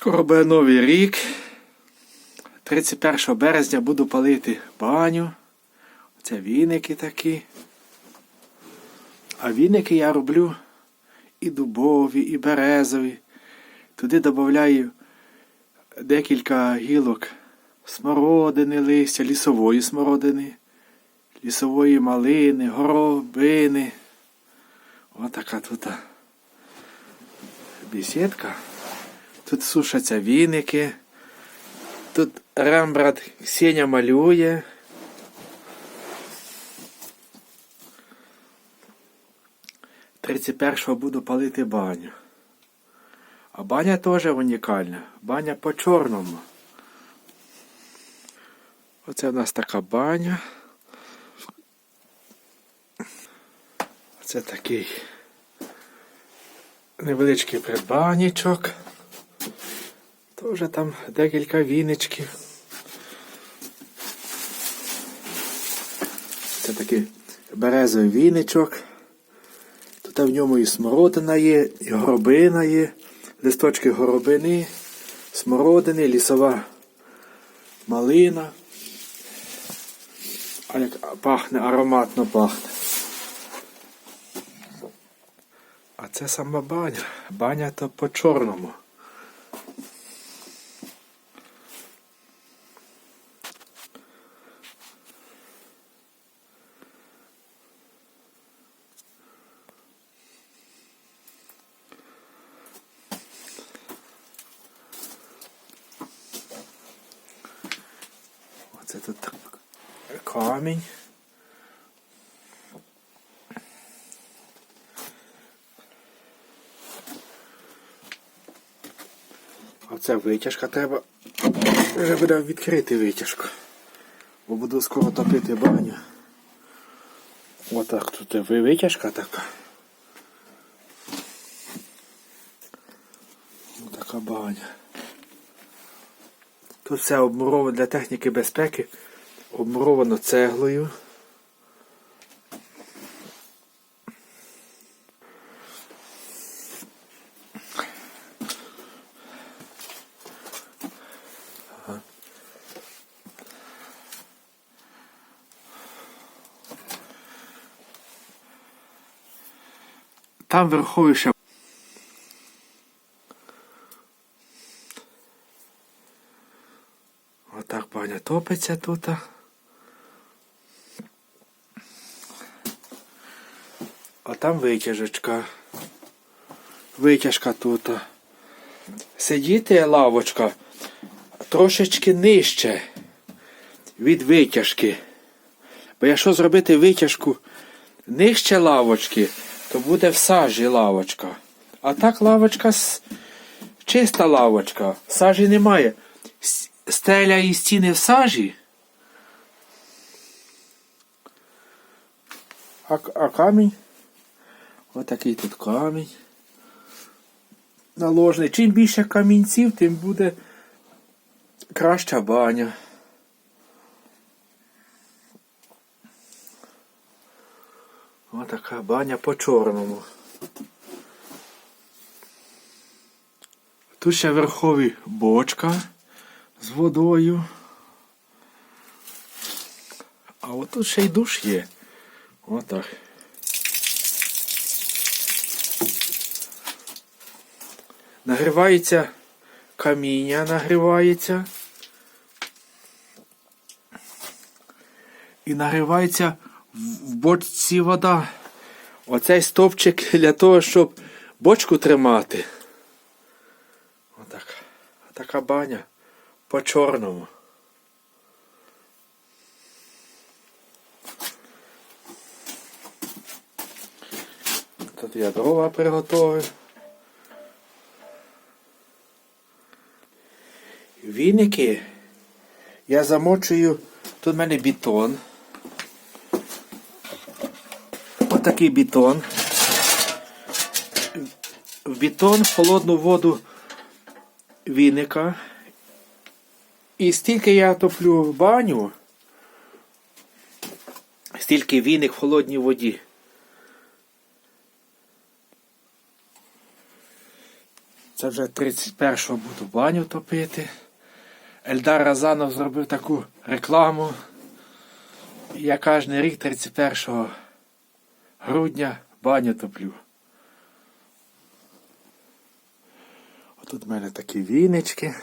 Скоро буде новий рік. 31 березня буду палити баню. Це віники такі. А віники я роблю і дубові, і березові. Туди додаю декілька гілок смородини, листя, лісової смородини, лісової малини, горобини. Отака тут бесідка. Тут сушаться віники. Тут Рембрандт Сеня малює. Тридцять першого буду палити баню. А баня теж унікальна. Баня по чорному. Оце в нас така баня. Це такий невеличкий придбанічок. Тоже там декілька віничків. Це такий березовий віничок. Тут в ньому і смородина є, і горобина є, листочки горобини, смородини, лісова малина. А як пахне, ароматно пахне. А це сама баня. Баня то камінь. А це витяжка треба. Вже буде відкрити витяжку. Бо буду скоро топити баню. Отак тут витяжка така. Така баня. Тут все обмуровано для техніки безпеки. Обмуровано цеглою. Там верхові Отак баня топиться тут. А там витяжечка. Витяжка тут. Сидіти лавочка трошечки нижче від витяжки. Бо якщо зробити витяжку нижче лавочки, то буде в сажі лавочка. А так лавочка чиста лавочка. Сажі немає. Стеля і стіни в сажі. А, а камінь? Отакий тут камінь. Наложений. Чим більше камінців, тим буде краща баня. Отака баня по чорному. Тут ще верхові бочка з водою. А от тут ще й душ є. Отак. Нагрівається каміння, нагрівається. І нагрівається в бочці вода. Оцей стовпчик для того, щоб бочку тримати. Отак. Така баня по чорному. Тут я дрова приготовив. Віники я замочую. Тут в мене бетон. Отакий бетон. В бетон в холодну воду віника. І стільки я топлю в баню, стільки віник в холодній воді. Це вже 31-го буду баню топити. Ельдар Разанов зробив таку рекламу. Я кожен рік 31 грудня баню топлю. Отут в мене такі вінички.